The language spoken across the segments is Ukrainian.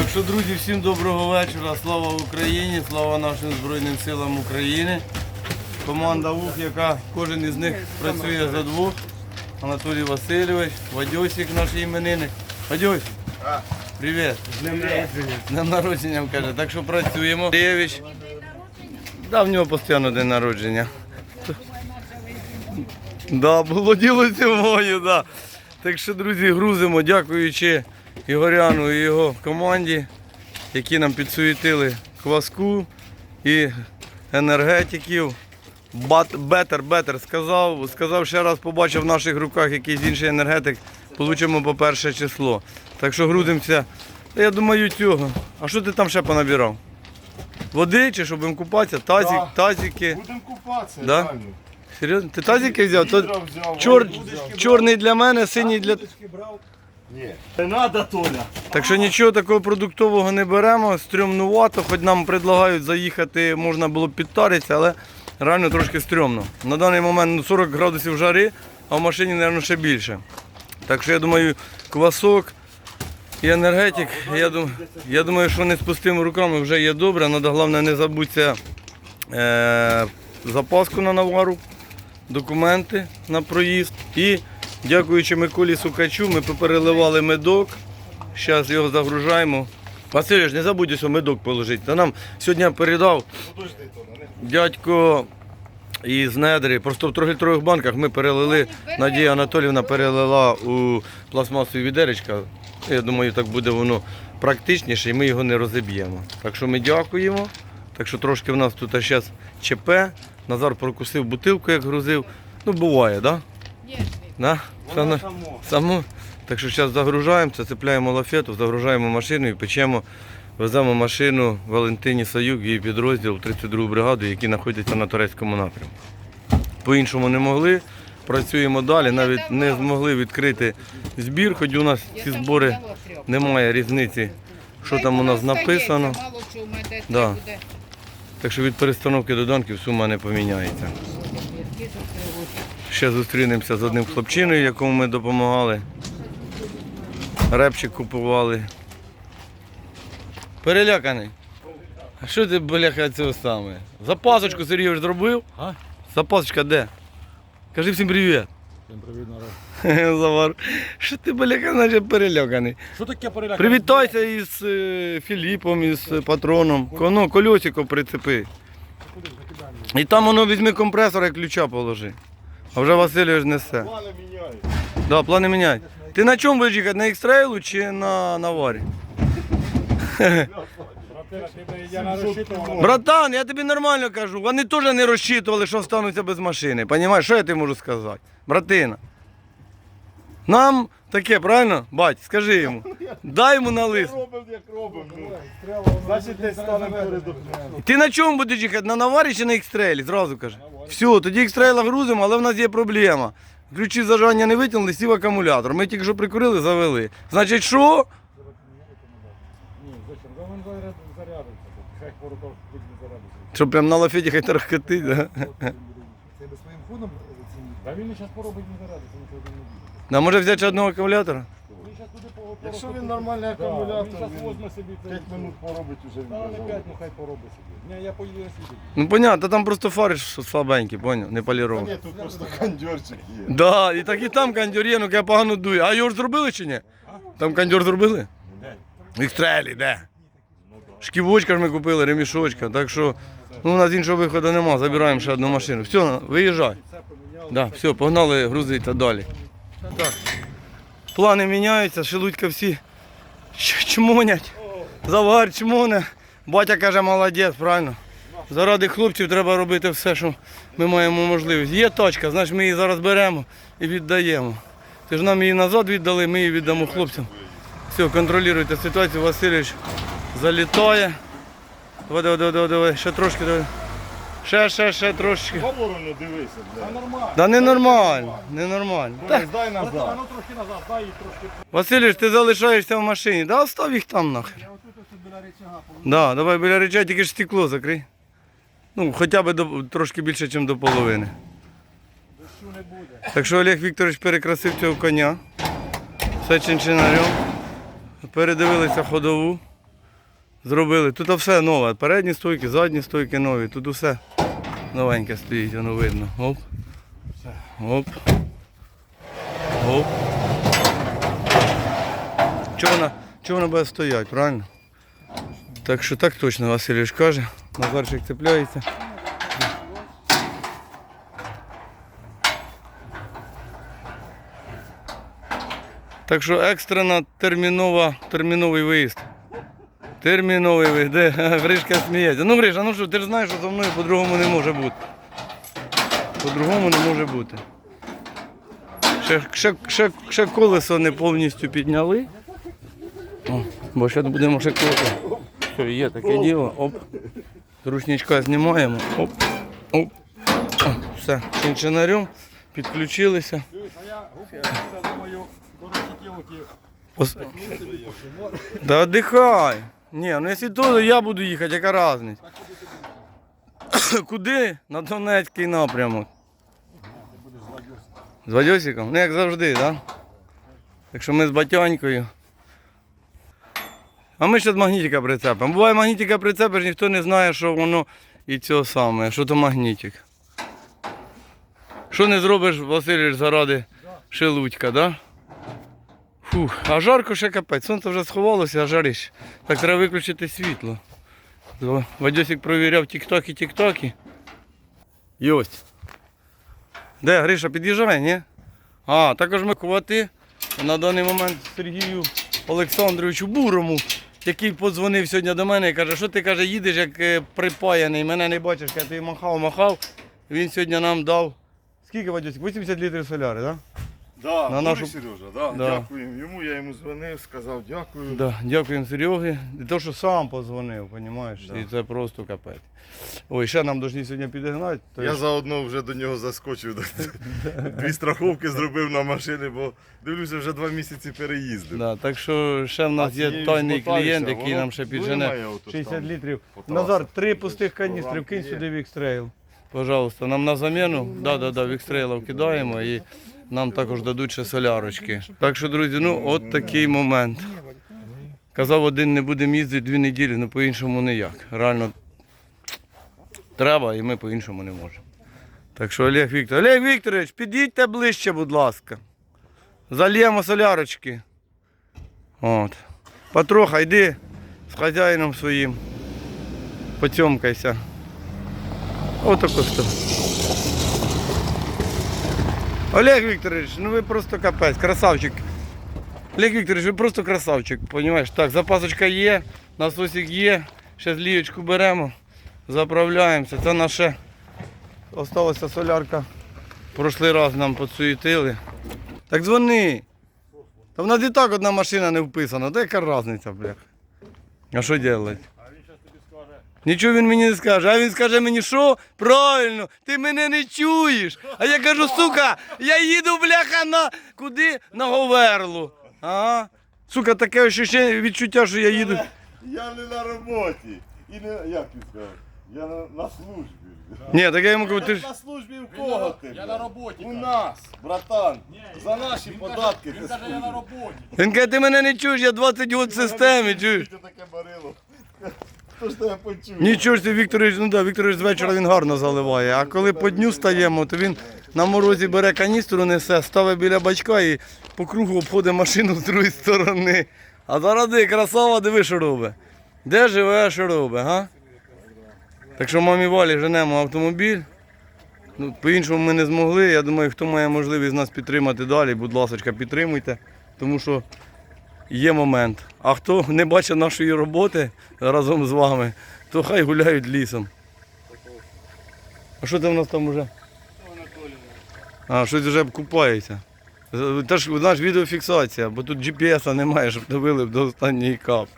Так що, друзі, всім доброго вечора. Слава Україні, слава нашим Збройним силам України. Команда УХ, яка кожен із них працює за двох. Анатолій Васильович, Вадьосик наш іменинник. Вадьосик, привіт. З днем народження. З днем народження каже. Так що працюємо. Андрійович. Да, в нього постійно день народження. Да, було діло зимою, да. Так що, друзі, грузимо, дякуючи Ігоряну і його команді, які нам підсуетили кваску і енергетиків. Бетер, бетер сказав, сказав ще раз, побачив в наших руках якийсь інший енергетик, получимо по перше число. Так що грузимося. Я думаю, цього. А що ти там ще понабирав? Води чи щоб будемо купатися? Тазик, Да. тазики. Будемо купатися, Да? реально. Серйозно? Ти тазики взяв? То взяв, чор, взяв. чорний для мене, синій для. Ні. Не треба, Толя. Так що нічого такого продуктового не беремо, стрьомнувато, хоч нам предлагають заїхати, можна було підтаритися, але реально трошки стрьомно. На даний момент ну, 40 градусів жари, а в машині, мабуть, ще більше. Так що я думаю, квасок і енергетик, я, дум, я думаю, що не з пустими руками вже є добре. Треба головне не забудься е, запаску на навару, документи на проїзд. І дякуючи Миколі Сукачу, ми попереливали медок. Зараз його загружаємо. Васильович, не забудь ось медок положити. Та нам сьогодні передав дядько із недри. Просто в трьохлітрових банках ми перелили. Надія Анатолівна перелила у пластмасові відеречка. Я думаю, так буде воно практичніше і ми його не розіб'ємо. Так що ми дякуємо. Так що трошки в нас тут зараз ЧП. Назар прокусив бутилку, як грузив. Ну, буває, так? Да? Да? Все на- Само. Так що зараз загружаємося, цепляємо лафету, загружаємо машину і печемо, веземо машину Валентині Саюк, її підрозділ, 32 бригаду, які знаходяться на турецькому напрямку. По-іншому не могли. Працюємо далі, навіть не змогли відкрити збір, хоч у нас ці збори немає різниці, що там у нас написано. Да. Так що від перестановки до данків сума не поміняється. Ще зустрінемося з одним хлопчиною, якому ми допомагали. Репчик купували. Переляканий. А що ти, бляха, цього саме? Запасочку Сергійович зробив? А? Запасочка де? Кажи всім привіт. Всім привіт, народ. Завар. Що ти, бляха, наче переляканий? Що таке переляк? Привітайся із е, Філіпом, із патроном. Коно, кольосико прицепи. І там воно візьми компресор і ключа положи. А вже Васильович несе. Плани міняють. Да, плани міняй. Ти на чому будеш їхати? На екстрейлу чи на наварі? варі? Братан, я тобі нормально кажу. Вони теж не розчитували, що стануться без машини. Понімаєш, що я тобі можу сказати? Братина. Нам таке, правильно? Бать, скажи йому. Дай йому на лист. Робимо, як робимо. ну. Значить, десь станемо передом. Ти на чому будеш їхати? На наварі чи на екстрелі? Зразу каже. Все, тоді екстрейла грузимо, але в нас є проблема. Ключі зажання не витягнули, сів акумулятор. Ми тільки що прикурили, завели. Значить, що? Ні, зачем? Да він заряд- зарядиться. Хай воротов будь зарядиться. Що прям на лафеті хай тарахкотить, да? Це би своїм ходом оцінити. Та він зараз поробить не зарядиться, нічого не буде. Да, може взяти ще одного акумулятора? Він Якщо він нормальний акумулятор, він зараз він собі. 5 минут поробить уже Та не 5, ну хай поробить собі. Ні, я поїду на світі. Ну понятно, там просто фари ж слабенькі, поняв, не Та поліровані. ні, тут просто кондьорчик є. Да, і так і там кондьор є, ну я погано дує. А його ж зробили чи ні? Там кондьор зробили? Екстрелі, де? Шківочка ж ми купили, ремішочка, так що ну, у нас іншого виходу нема, забираємо ще одну машину. Все, виїжджай. Да, все, погнали грузити далі. Так. Плани міняються, шелудька всі чмонять. Завар чмоне. Батя каже, молодець, правильно. Заради хлопців треба робити все, що ми маємо можливість. Є точка, значить ми її зараз беремо і віддаємо. Ти ж нам її назад віддали, ми її віддамо хлопцям. Все, контролюйте ситуацію, Васильович залітає. Давай, давай, давай, давай, ще трошки давай. Ще, ще, ще трошки. В оборону дивися, бля. Нормально. Да ненормально, ненормально. Та, Борис, дай А назад. ну трошки назад, дай їй трошки. Васильович, ти залишаєшся в машині. Да, остав їх там нахер. Да, давай біля речей, тільки ж стекло закрий. Ну, хоча б до, трошки більше, ніж до половини. Так що Олег Вікторович перекрасив цього коня. Все чинчинарем. Передивилися ходову. Зробили. Тут все нове. Передні стойки, задні стойки нові. Тут усе новеньке стоїть, воно видно. Оп. Оп. Оп. Чого вона, чого вона буде стояти, правильно? Так що так точно Васильович каже. Назарчик цепляється. Так що екстрена термінова, терміновий виїзд. Терміновий виїзд. Де? Гришка сміється. Ну, Гриша, ну що, ти ж знаєш, що зі мною по-другому не може бути. По-другому не може бути. Ще, ще, ще, ще колесо не повністю підняли. О, бо ще будемо ще колесо. Що є таке діло. Оп. Ручничка знімаємо. Оп. Оп. О, все. Чинчинарем. Підключилися. А я думаю, до розсітілки. Отдыхай. Не, ну якщо то, я буду їхати, яка різниця? Куди? На Донецький напрямок. З Вадьосиком? Ну як завжди, так? Да? Якщо ми з батянькою. А ми ще з магнітика прицепимо. Буває магнітика прицепиш, ніхто не знає, що воно і цього саме, що то магнітик. Що не зробиш, Васильович, заради шелудька, так? Да? Фух, а жарко ще капець. Сонце вже сховалося, а жариш. Так треба виключити світло. Вадьосик провіряв тік-токи, тік-токи. Йость. Де, Гриша, під'їжджає, ні? А, також ми кувати на даний момент Сергію Олександровичу Бурому, який подзвонив сьогодні до мене і каже, що ти каже, їдеш як е, припаяний, мене не бачиш, я тобі махав, махав. Він сьогодні нам дав. Скільки Вадьосик? 80 літрів соляри, так? Да, На на нашу-. Сережа, да, Да. дякуємо йому, я йому дзвонив, сказав дякую. Да, дякуємо Сереги. І то, що сам позвонив, розумієш? Да. І це просто капець. Ой, ще нам повинні сьогодні підігнати. То Я я... заодно вже до нього заскочив. Дві страховки зробив на машини, бо дивлюся, вже два місяці переїздив. Да, так що ще в нас А є тайний клієнт, який нам ще піджене 60 літрів. Назар, три пустих каністрів, кинь сюди вікстрейл. Пожалуйста, нам на заміну, да, да, да, вікстрейлов кидаємо і нам також дадуть ще солярочки. Так що, друзі, ну от такий момент. Казав, один не будемо їздити дві неділі, ну по-іншому ніяк. Реально треба і ми по-іншому не можемо. Так що Олег Вікторович, Олег Вікторович, підійдьте ближче, будь ласка. Зальємо солярочки. От. Потроха, йди з хазяїном своїм. Потьомкайся. Отако. Олег Вікторович, ну ви просто капець, красавчик. Олег Вікторович, ви просто красавчик, розумієш? Так, запасочка є, насосик є, ще злієчку беремо, заправляємося. Це наше осталася солярка. Прошлий раз нам підсуетили. Так дзвони. Та в нас і так одна машина не вписана, та яка різниця, бля. А що робити? А він зараз тобі скаже, Нічого він мені не скаже. А він скаже мені, що? Правильно, ти мене не чуєш. А я кажу, сука, я їду, бляха, на куди? На Говерлу. Ага. Сука, таке ощущення, відчуття, що я їду. Я не на роботі. І не, як він сказав? Я на, на службі. Ні, так я йому кажу, ти ж. На службі у кого ти? я на роботі. У нас, братан. За наші податки. Ти він каже, я на роботі. Він каже, ти мене не чуєш, я 20 год в системі, чуєш. Таке барило? Тебе почує? Нічого ж ти, Вікторович, ну да, Вікторович з вечора він гарно заливає. А коли по дню стаємо, то він на морозі бере каністру, несе, ставить біля бачка і по кругу обходить машину з другої сторони. А зараз ти, красава, диви, що робить. Де живе, що робить, га? Так що мамі Валі женемо автомобіль. Ну, по-іншому ми не змогли. Я думаю, хто має можливість нас підтримати далі, будь ласка, підтримуйте. Тому що є момент. А хто не бачить нашої роботи разом з вами, то хай гуляють лісом. А що там у нас там уже? А, щось вже купається. Та ж наш відеофіксація, бо тут GPS немає, щоб довели до останньої кап.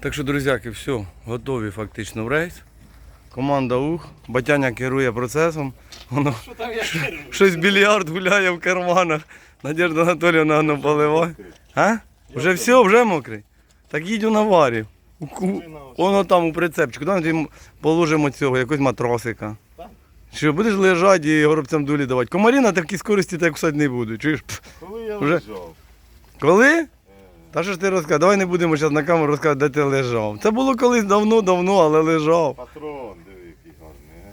Так що, друзяки, все, готові фактично в рейс. Команда УХ, Батяня керує процесом. Воно щось більярд гуляє в карманах. Надежда Анатоліївна воно поливає. А? Вже все, вже мокрий. Так їдь у наварі. Воно там у прицепчику. Там ти положимо цього, якогось матросика. Що, будеш лежати і горобцям дулі давати. Комарі на такій скорості так кусати не будуть. Чуєш? Коли я Вже? лежав. Коли? Та що ж ти розказуєш? Давай не будемо зараз на камеру розказувати, де ти лежав. Це було колись давно-давно, але лежав. Патрон, диви, який гарний.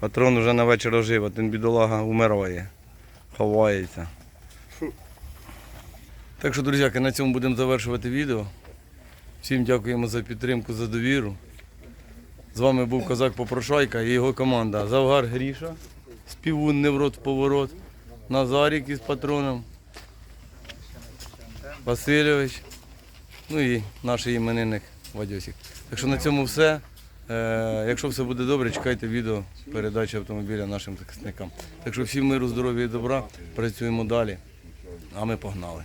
Патрон уже на вечір ожив, а ten бідолага умирає, ховається. Так що, друзяки, на цьому будемо завершувати відео. Всім дякуємо за підтримку, за довіру. З вами був Козак Попрошайка і його команда. Завгар Гріша, співун не в рот в поворот, Назарік із патроном, Васильович, ну і наш іменинник Вадьосик. Так що на цьому все. Е, якщо все буде добре, чекайте відео передачі автомобіля нашим захисникам. Так що всім миру, здоров'я і добра, працюємо далі, а ми погнали.